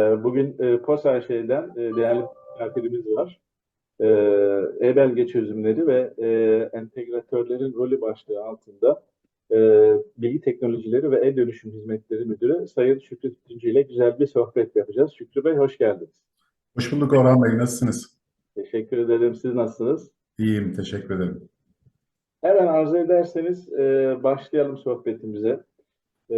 Ee, Bugün e, POS AŞ'den e, değerli misafirimiz var. E, E-belge çözümleri ve e, entegratörlerin rolü başlığı altında e, Bilgi Teknolojileri ve E-Dönüşüm Hizmetleri Müdürü Sayın Şükrü Tütüncü ile güzel bir sohbet yapacağız. Şükrü Bey hoş geldiniz. Hoş bulduk Orhan Bey. Nasılsınız? Teşekkür ederim. Siz nasılsınız? İyiyim, teşekkür ederim. Hemen arzu ederseniz e, başlayalım sohbetimize. E,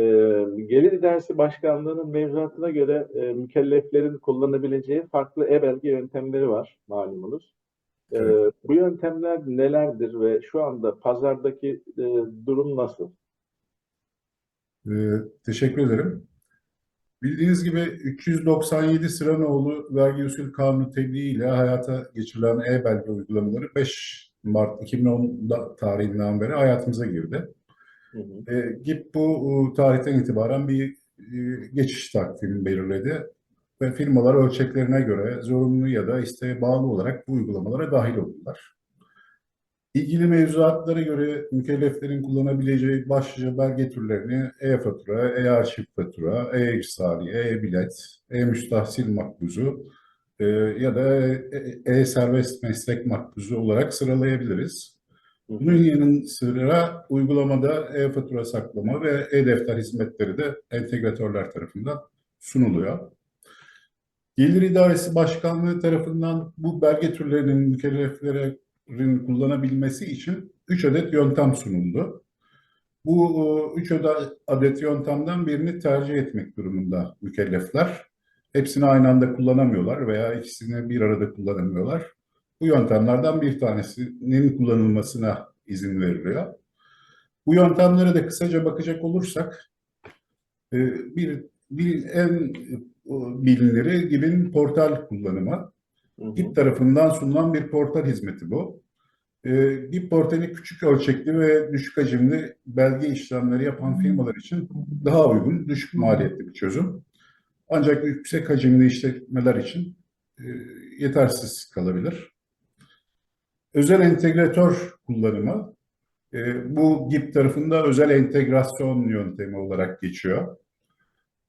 Gelir İdaresi Başkanlığı'nın mevzuatına göre e, mükelleflerin kullanabileceği farklı e-belge yöntemleri var malumunuz. E, Evet. bu yöntemler nelerdir ve şu anda pazardaki e, durum nasıl? Ee, teşekkür ederim. Bildiğiniz gibi 397 Sıranoğlu Vergi Usul Kanunu tebliği ile hayata geçirilen e-belge uygulamaları 5 Mart 2010 da- tarihinden beri hayatımıza girdi. Hı. E, GİP bu e, tarihten itibaren bir e, geçiş takvimi belirledi ve firmalar ölçeklerine göre zorunlu ya da isteğe bağlı olarak bu uygulamalara dahil oldular. İlgili mevzuatlara göre mükelleflerin kullanabileceği başlıca belge türlerini e-fatura, e-arşiv fatura, e-irsaliye, e-bilet, e-müstahsil makbuzu e, ya da e- e-serbest meslek makbuzu olarak sıralayabiliriz. Bunun yanı sıra uygulamada e-fatura saklama ve e-defter hizmetleri de entegratörler tarafından sunuluyor. Gelir İdaresi Başkanlığı tarafından bu belge türlerinin mükelleflerin kullanabilmesi için 3 adet yöntem sunuldu. Bu 3 adet yöntemden birini tercih etmek durumunda mükellefler. Hepsini aynı anda kullanamıyorlar veya ikisini bir arada kullanamıyorlar. Bu yöntemlerden bir tanesinin kullanılmasına izin veriliyor. Bu yöntemlere de kısaca bakacak olursak e, bir, bir en e, biliniri GİB'in portal kullanımı. GİP tarafından sunulan bir portal hizmeti bu. E, GİP portali küçük ölçekli ve düşük hacimli belge işlemleri yapan firmalar için daha uygun, düşük maliyetli bir çözüm. Ancak yüksek hacimli işletmeler için e, yetersiz kalabilir. Özel entegratör kullanımı e, bu GİP tarafında özel entegrasyon yöntemi olarak geçiyor.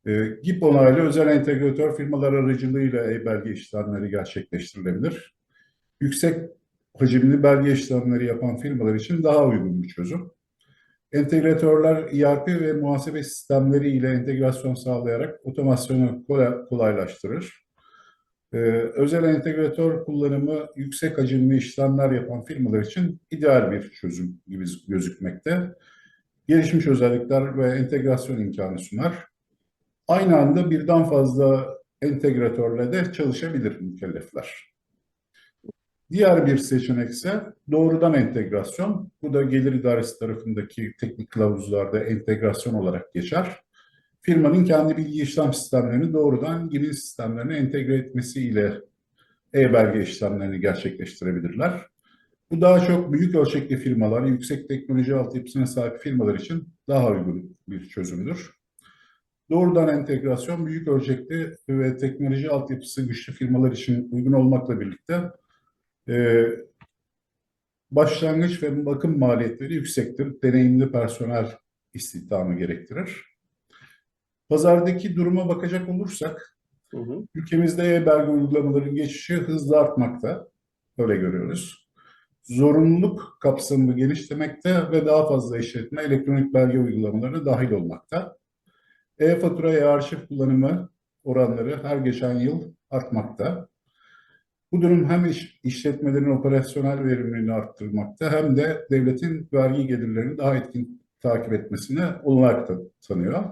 E, GİP onaylı özel entegratör firmalar aracılığıyla e-belge işlemleri gerçekleştirilebilir. Yüksek hacimli belge işlemleri yapan firmalar için daha uygun bir çözüm. Entegratörler ERP ve muhasebe sistemleri ile entegrasyon sağlayarak otomasyonu kolay- kolaylaştırır. Ee, özel entegratör kullanımı yüksek hacimli işlemler yapan firmalar için ideal bir çözüm gibi gözükmekte. Gelişmiş özellikler ve entegrasyon imkanı sunar. Aynı anda birden fazla entegratörle de çalışabilir mükellefler. Diğer bir seçenek ise doğrudan entegrasyon. Bu da gelir idaresi tarafındaki teknik kılavuzlarda entegrasyon olarak geçer. Firmanın kendi bilgi işlem sistemlerini doğrudan gibi sistemlerine entegre etmesiyle e-belge işlemlerini gerçekleştirebilirler. Bu daha çok büyük ölçekli firmalar, yüksek teknoloji altyapısına sahip firmalar için daha uygun bir çözümdür. Doğrudan entegrasyon büyük ölçekli ve teknoloji altyapısı güçlü firmalar için uygun olmakla birlikte e, başlangıç ve bakım maliyetleri yüksektir. Deneyimli personel istihdamı gerektirir. Pazardaki duruma bakacak olursak, Hı hı. ülkemizde e-belge uygulamaların geçişi hızla artmakta. Öyle görüyoruz. Zorunluluk kapsamı genişlemekte ve daha fazla işletme elektronik belge uygulamalarına dahil olmakta. E-fatura, e-arşiv kullanımı oranları her geçen yıl artmakta. Bu durum hem iş, işletmelerin operasyonel verimliliğini arttırmakta hem de devletin vergi gelirlerini daha etkin takip etmesine olanak ta- tanıyor.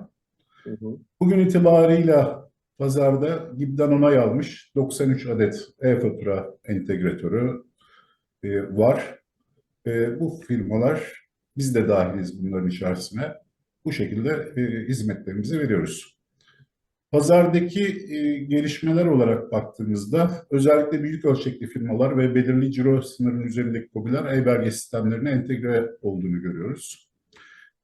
Bugün itibarıyla pazarda GİB'den onay almış 93 adet e-fatura entegratörü e, var. E, bu firmalar, biz de dahiliz bunların içerisine. Bu şekilde e, hizmetlerimizi veriyoruz. Pazardaki gelişmeler olarak baktığımızda özellikle büyük ölçekli firmalar ve belirli ciro sınırının üzerindeki popüler e-belge sistemlerine entegre olduğunu görüyoruz.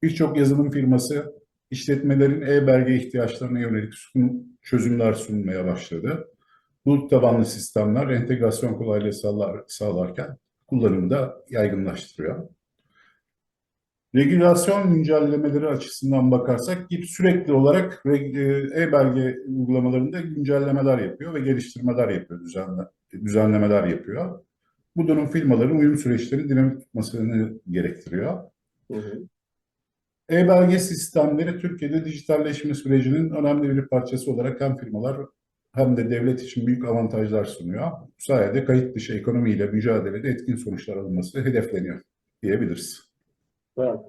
Birçok yazılım firması işletmelerin e-belge ihtiyaçlarına yönelik çözümler sunmaya başladı. Bulut tabanlı sistemler entegrasyon kolaylığı sağlar, sağlarken kullanımı da yaygınlaştırıyor. Regülasyon güncellemeleri açısından bakarsak GİP sürekli olarak e, e-belge uygulamalarında güncellemeler yapıyor ve geliştirmeler yapıyor, düzenle, düzenlemeler yapıyor. Bu durum firmaların uyum süreçleri dinamik tutmasını gerektiriyor. Hı hı. E-belge sistemleri Türkiye'de dijitalleşme sürecinin önemli bir parçası olarak hem firmalar hem de devlet için büyük avantajlar sunuyor. Bu sayede kayıt dışı ekonomiyle mücadelede etkin sonuçlar alınması hedefleniyor diyebiliriz. Evet.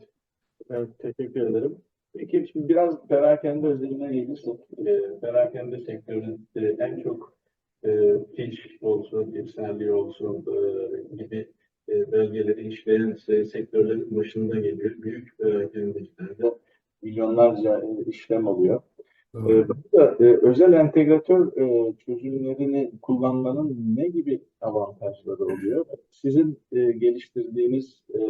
Evet, teşekkür ederim. Peki şimdi biraz perakende özeline gelirsek, e, perakende sektörünün e, en çok e, fiş olsun, ifsenliği olsun e, gibi e, belgeleri işleyen se- sektörlerin başında geliyor. Büyük perakendecilerde milyonlarca e, işlem oluyor. E, burada e, özel entegratör e, çözümlerini kullanmanın ne gibi avantajları oluyor? Sizin e, geliştirdiğiniz e,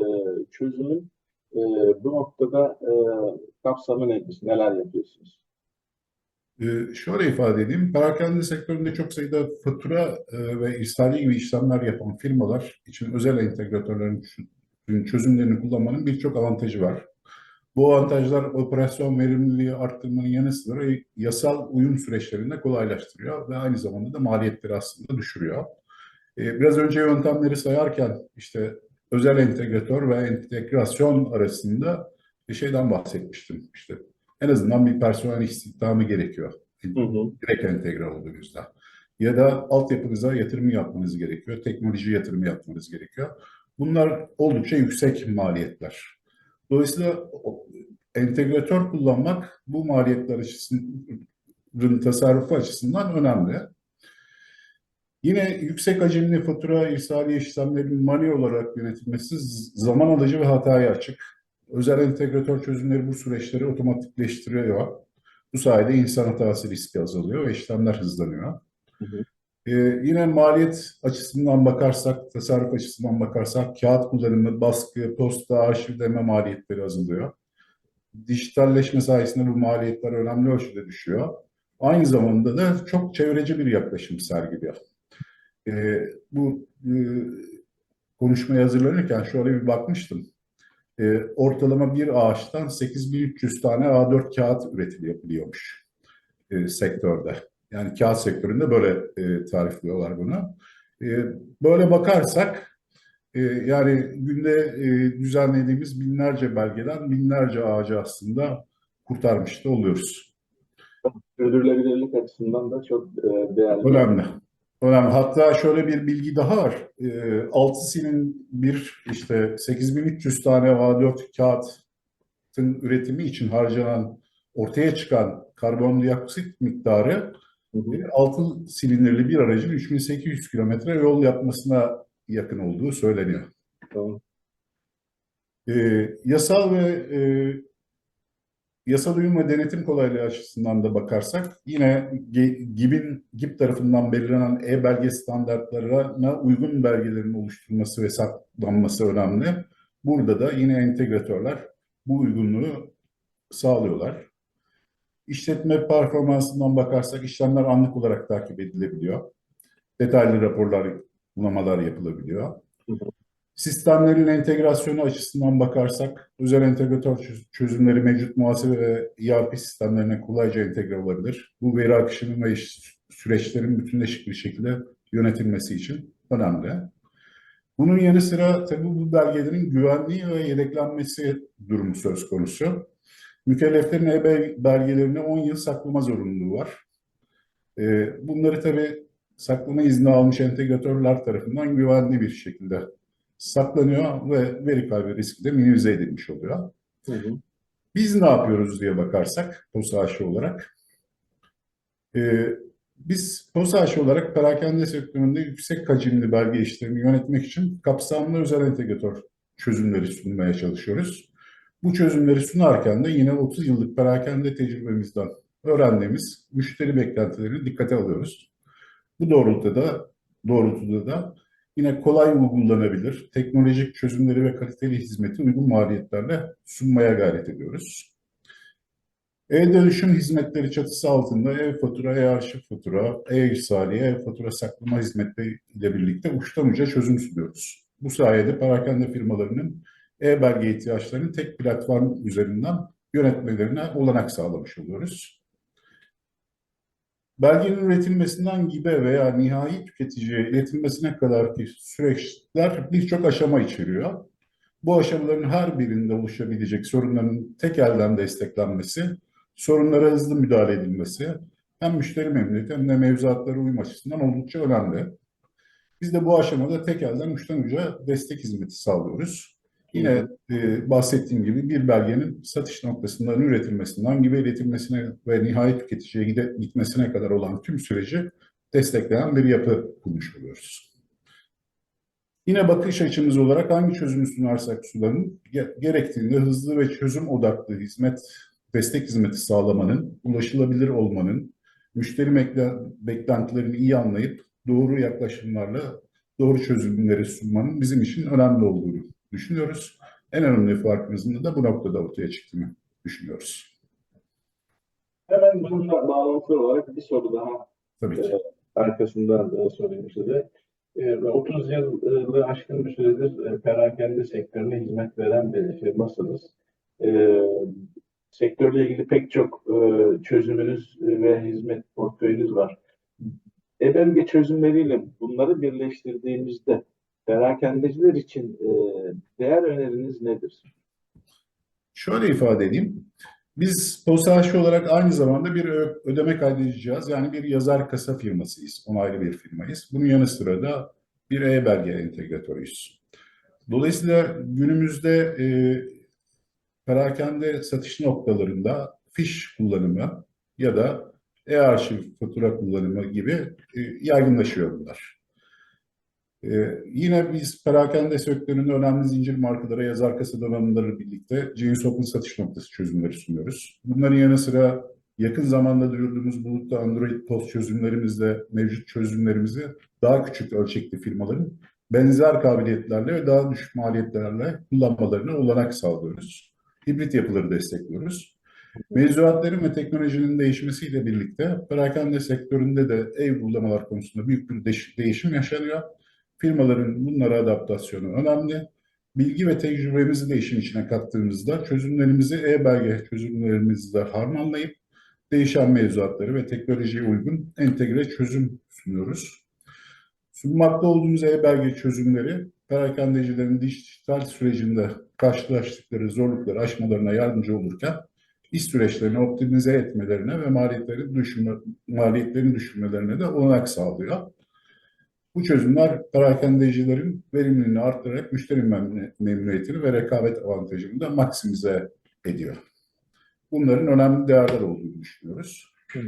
çözümün e, bu noktada e, kapsamı nedir? Neler yapıyorsunuz? Ee, şöyle ifade edeyim, perakende sektöründe çok sayıda fatura e, ve irsali gibi işlemler yapan firmalar için özel entegratörlerin çözümlerini kullanmanın birçok avantajı var. Bu avantajlar operasyon verimliliği arttırmanın yanı sıra yasal uyum süreçlerini kolaylaştırıyor ve aynı zamanda da maliyetleri aslında düşürüyor. Ee, Biraz önce yöntemleri sayarken işte özel entegratör ve entegrasyon arasında bir şeyden bahsetmiştim. İşte en azından bir personel istihdamı gerekiyor. Hı hı. Direkt entegre olduğunuzda. Ya da altyapınıza yatırım yapmanız gerekiyor. Teknoloji yatırımı yapmanız gerekiyor. Bunlar oldukça yüksek maliyetler. Dolayısıyla entegratör kullanmak bu maliyetler açısından tasarrufu açısından önemli. Yine yüksek hacimli fatura irsali işlemlerinin manuel olarak yönetilmesi zaman alıcı ve hataya açık. Özel entegratör çözümleri bu süreçleri otomatikleştiriyor. Bu sayede insan hatası riski azalıyor ve işlemler hızlanıyor. Hı hı. Ee, yine maliyet açısından bakarsak, tasarruf açısından bakarsak kağıt kullanımı, baskı, posta, arşivleme maliyetleri azalıyor. Dijitalleşme sayesinde bu maliyetler önemli ölçüde düşüyor. Aynı zamanda da çok çevreci bir yaklaşım sergiliyor. Ee, bu e, konuşmaya hazırlanırken şöyle bir bakmıştım. Ee, ortalama bir ağaçtan 8300 tane A4 kağıt üretiliyormuş e, sektörde. Yani kağıt sektöründe böyle e, tarifliyorlar bunu. E, böyle bakarsak e, yani günde e, düzenlediğimiz binlerce belgeden binlerce ağacı aslında kurtarmış da oluyoruz. Sürdürülebilirlik açısından da çok e, değerli. Önemli. Önemli. Hatta şöyle bir bilgi daha var. E, 6 sinin bir işte 8300 tane A4 kağıtın üretimi için harcanan ortaya çıkan karbondioksit miktarı Hı hı. 6 silindirli bir aracın 3800 kilometre yol yapmasına yakın olduğu söyleniyor. Tamam. Ee, yasal ve e, yasal uyum ve denetim kolaylığı açısından da bakarsak yine GİB'in GİB tarafından belirlenen e-belge standartlarına uygun belgelerin oluşturulması ve saklanması önemli. Burada da yine entegratörler bu uygunluğu sağlıyorlar. İşletme performansından bakarsak işlemler anlık olarak takip edilebiliyor. Detaylı raporlar, bulamalar yapılabiliyor. Sistemlerin entegrasyonu açısından bakarsak özel entegratör çöz- çözümleri mevcut muhasebe ve ERP sistemlerine kolayca entegre olabilir. Bu veri akışının ve süreçlerin bütünleşik bir şekilde yönetilmesi için önemli. Bunun yanı sıra tabii bu belgelerin güvenliği ve yedeklenmesi durumu söz konusu. Mükelleflerin e-belgelerini 10 yıl saklama zorunluluğu var. Ee, Bunları tabii saklama izni almış entegratörler tarafından güvenli bir şekilde saklanıyor ve veri kaybı riski de minimize edilmiş oluyor. Hı hı. Biz ne yapıyoruz diye bakarsak POSAŞ olarak. Ee, biz POSAŞ olarak perakende sektöründe yüksek hacimli belge işlerini yönetmek için kapsamlı özel entegratör çözümleri sunmaya çalışıyoruz. Bu çözümleri sunarken de yine 30 yıllık perakende tecrübemizden öğrendiğimiz müşteri beklentilerini dikkate alıyoruz. Bu doğrultuda da, doğrultuda da yine kolay uygulanabilir, teknolojik çözümleri ve kaliteli hizmeti uygun maliyetlerle sunmaya gayret ediyoruz. E-dönüşüm hizmetleri çatısı altında e-fatura, e-arşiv fatura, e-irsaliye, e-fatura saklama hizmetleriyle birlikte uçtan uca çözüm sunuyoruz. Bu sayede perakende firmalarının e-belge ihtiyaçlarını tek platform üzerinden yönetmelerine olanak sağlamış oluyoruz. Belgenin üretilmesinden gibi veya nihai tüketiciye iletilmesine kadar ki süreçler birçok aşama içeriyor. Bu aşamaların her birinde oluşabilecek sorunların tek elden desteklenmesi, sorunlara hızlı müdahale edilmesi hem müşteri memnuniyeti hem de mevzuatlara uyum açısından oldukça önemli. Biz de bu aşamada tek elden uçtan uca destek hizmeti sağlıyoruz. Yine e, bahsettiğim gibi bir belgenin satış noktasından üretilmesinden gibi iletilmesine ve nihai tüketiciye gide, gitmesine kadar olan tüm süreci destekleyen bir yapı kurmuş oluyoruz. Yine bakış açımız olarak hangi çözümü sunarsak sunalım, ge- gerektiğinde hızlı ve çözüm odaklı hizmet, destek hizmeti sağlamanın, ulaşılabilir olmanın, müşteri bekle- beklentilerini iyi anlayıp doğru yaklaşımlarla doğru çözümleri sunmanın bizim için önemli olduğunu düşünüyoruz. En önemli farkımızın da bu noktada ortaya çıktığını düşünüyoruz. Hemen bununla bağlantılı olarak bir soru daha Tabii ki. e, arkasından sorayım size. E, 30 yılı aşkın bir süredir e, perakende sektörüne hizmet veren bir firmasınız. E, sektörle ilgili pek çok çözümünüz ve hizmet portföyünüz var. E-belge çözümleriyle bunları birleştirdiğimizde perakendeciler için e, değer öneriniz nedir? Şöyle ifade edeyim. Biz POSAŞ olarak aynı zamanda bir ödeme kaydedici cihaz yani bir yazar kasa firmasıyız. Onaylı bir firmayız. Bunun yanı sıra da bir e-belge entegratörüyüz. Dolayısıyla günümüzde e, perakende satış noktalarında fiş kullanımı ya da e-arşiv fatura kullanımı gibi e, yaygınlaşıyor bunlar. Ee, yine biz perakende sektöründe önemli zincir markalara yazar kasa donanımları birlikte James Open satış noktası çözümleri sunuyoruz. Bunların yanı sıra yakın zamanda duyurduğumuz bulutta Android POS çözümlerimizle mevcut çözümlerimizi daha küçük ölçekli firmaların benzer kabiliyetlerle ve daha düşük maliyetlerle kullanmalarına olanak sağlıyoruz. Hibrit yapıları destekliyoruz. Mevzuatların ve teknolojinin değişmesiyle birlikte perakende sektöründe de e-uygulamalar konusunda büyük bir değiş- değişim yaşanıyor. Firmaların bunlara adaptasyonu önemli. Bilgi ve tecrübemizi de işin içine kattığımızda çözümlerimizi e-belge çözümlerimizle harmanlayıp değişen mevzuatları ve teknolojiye uygun entegre çözüm sunuyoruz. Sunmakta olduğumuz e-belge çözümleri perakendecilerin dijital sürecinde karşılaştıkları zorlukları aşmalarına yardımcı olurken iş süreçlerini optimize etmelerine ve maliyetlerini düşürme, maliyetlerini düşürmelerine de olanak sağlıyor. Bu çözümler perakendecilerin verimliliğini arttırarak müşteri memnun- memnuniyetini ve rekabet avantajını da maksimize ediyor. Bunların önemli değerler olduğunu düşünüyoruz. Ee,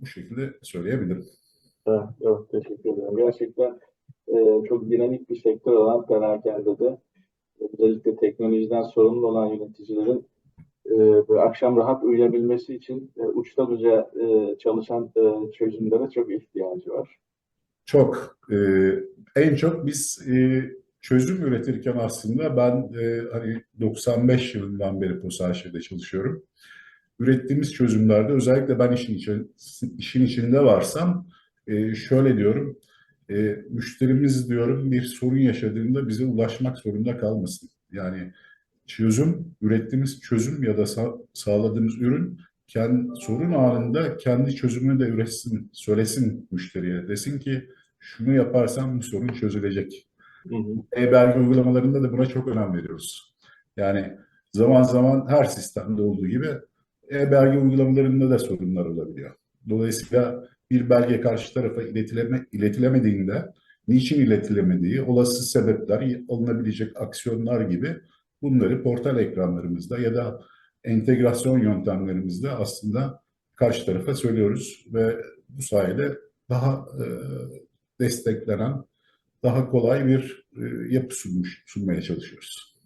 bu şekilde söyleyebilirim. Evet, evet, teşekkür ederim. Gerçekten e, çok dinamik bir sektör olan perakendede özellikle teknolojiden sorumlu olan yöneticilerin e, böyle akşam rahat uyuyabilmesi için e, uçtan uca e, çalışan e, çözümlere çok ihtiyacı var. Çok, e, en çok biz e, çözüm üretirken aslında ben e, hani 95 yılından beri POSAŞ'da çalışıyorum. Ürettiğimiz çözümlerde özellikle ben işin, içi- işin içinde varsam e, şöyle diyorum, e, müşterimiz diyorum bir sorun yaşadığında bize ulaşmak zorunda kalmasın. Yani çözüm, ürettiğimiz çözüm ya da sa- sağladığımız ürün kendi, sorun anında kendi çözümünü de üretsin, söylesin müşteriye. Desin ki şunu yaparsan bu sorun çözülecek. E-belge uygulamalarında da buna çok önem veriyoruz. Yani zaman zaman her sistemde olduğu gibi e-belge uygulamalarında da sorunlar olabiliyor. Dolayısıyla bir belge karşı tarafa iletileme, iletilemediğinde niçin iletilemediği, olası sebepler, alınabilecek aksiyonlar gibi bunları portal ekranlarımızda ya da entegrasyon yöntemlerimizde aslında karşı tarafa söylüyoruz ve bu sayede daha e, desteklenen, daha kolay bir e, yapı sunmuş, sunmaya çalışıyoruz.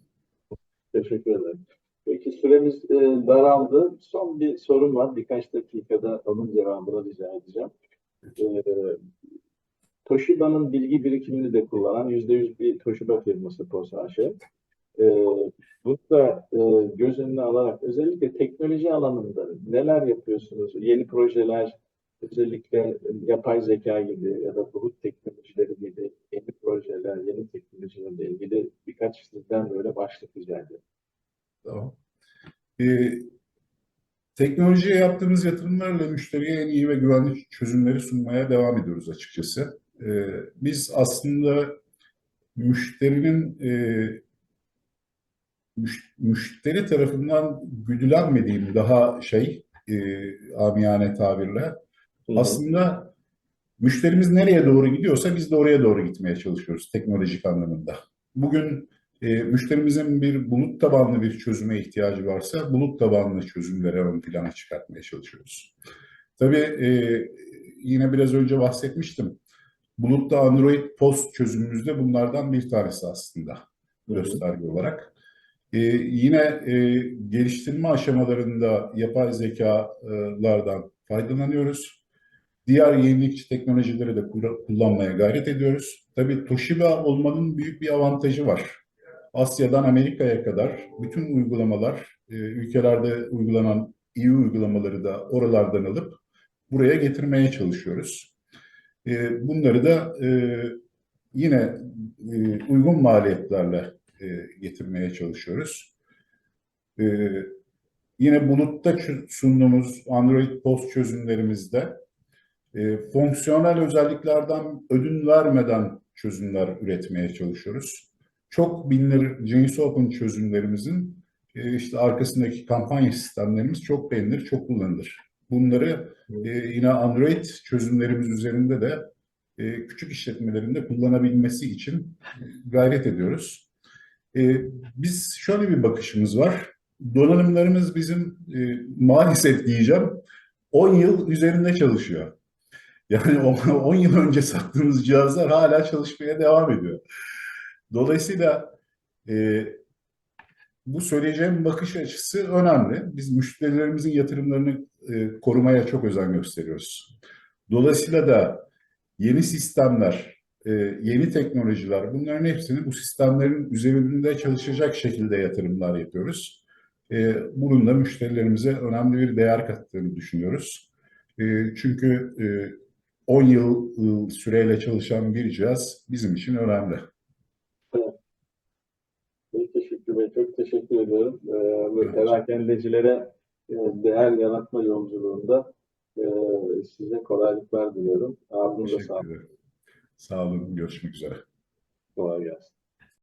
Teşekkür ederim. Peki süremiz e, daraldı. Son bir sorum var. Birkaç dakikada onun cevabını rica edeceğim. E, Toshiba'nın bilgi birikimini de kullanan %100 bir Toshiba firması POSAŞ. E, bunu da e, göz önüne alarak özellikle teknoloji alanında neler yapıyorsunuz? Yeni projeler, özellikle yapay zeka gibi ya da bulut teknolojileri gibi yeni projeler, yeni teknolojilerle ilgili birkaç sizden böyle başlık rica. Tamam. Ee, teknolojiye yaptığımız yatırımlarla müşteriye en iyi ve güvenli çözümleri sunmaya devam ediyoruz açıkçası. Ee, biz aslında müşterinin e, müş- müşteri tarafından güdülenmediğim daha şey e, amiyane tabirle Hı aslında müşterimiz nereye doğru gidiyorsa biz de oraya doğru gitmeye çalışıyoruz teknolojik anlamında. Bugün e, müşterimizin bir bulut tabanlı bir çözüme ihtiyacı varsa bulut tabanlı çözümleri ön plana çıkartmaya çalışıyoruz. Tabii e, yine biraz önce bahsetmiştim. Bulutta Android Post çözümümüzde bunlardan bir tanesi aslında gösterge olarak. Ee, yine e, geliştirme aşamalarında yapay zekalardan faydalanıyoruz. Diğer yenilikçi teknolojileri de kullanmaya gayret ediyoruz. Tabii Toshiba olmanın büyük bir avantajı var. Asya'dan Amerika'ya kadar bütün uygulamalar, e, ülkelerde uygulanan iyi uygulamaları da oralardan alıp buraya getirmeye çalışıyoruz. E, bunları da e, yine uygun maliyetlerle getirmeye çalışıyoruz. Yine bulutta sunduğumuz Android Post çözümlerimizde e, fonksiyonel özelliklerden ödün vermeden çözümler üretmeye çalışıyoruz. Çok bilinir Genius Open çözümlerimizin e, işte arkasındaki kampanya sistemlerimiz çok beğenilir, çok kullanılır. Bunları e, yine Android çözümlerimiz üzerinde de e, küçük işletmelerinde kullanabilmesi için gayret ediyoruz. E, biz şöyle bir bakışımız var. Donanımlarımız bizim e, maalesef diyeceğim 10 yıl üzerinde çalışıyor. Yani o- 10 yıl önce sattığımız cihazlar hala çalışmaya devam ediyor. Dolayısıyla e, bu söyleyeceğim bakış açısı önemli. Biz müşterilerimizin yatırımlarını e, korumaya çok özen gösteriyoruz. Dolayısıyla da yeni sistemler, e, yeni teknolojiler bunların hepsini bu sistemlerin üzerinde çalışacak şekilde yatırımlar yapıyoruz. E, bunun da müşterilerimize önemli bir değer kattığını düşünüyoruz. E, çünkü e, 10 yıl süreyle çalışan bir cihaz bizim için önemli. Peki Şükrü Bey, çok teşekkür ediyorum. Ee, Evet. perakendecilere e, değer yaratma yolculuğunda e, size kolaylıklar diliyorum. Ağzınıza Teşekkür sağlık. Sağ olun. Görüşmek üzere. Kolay gelsin.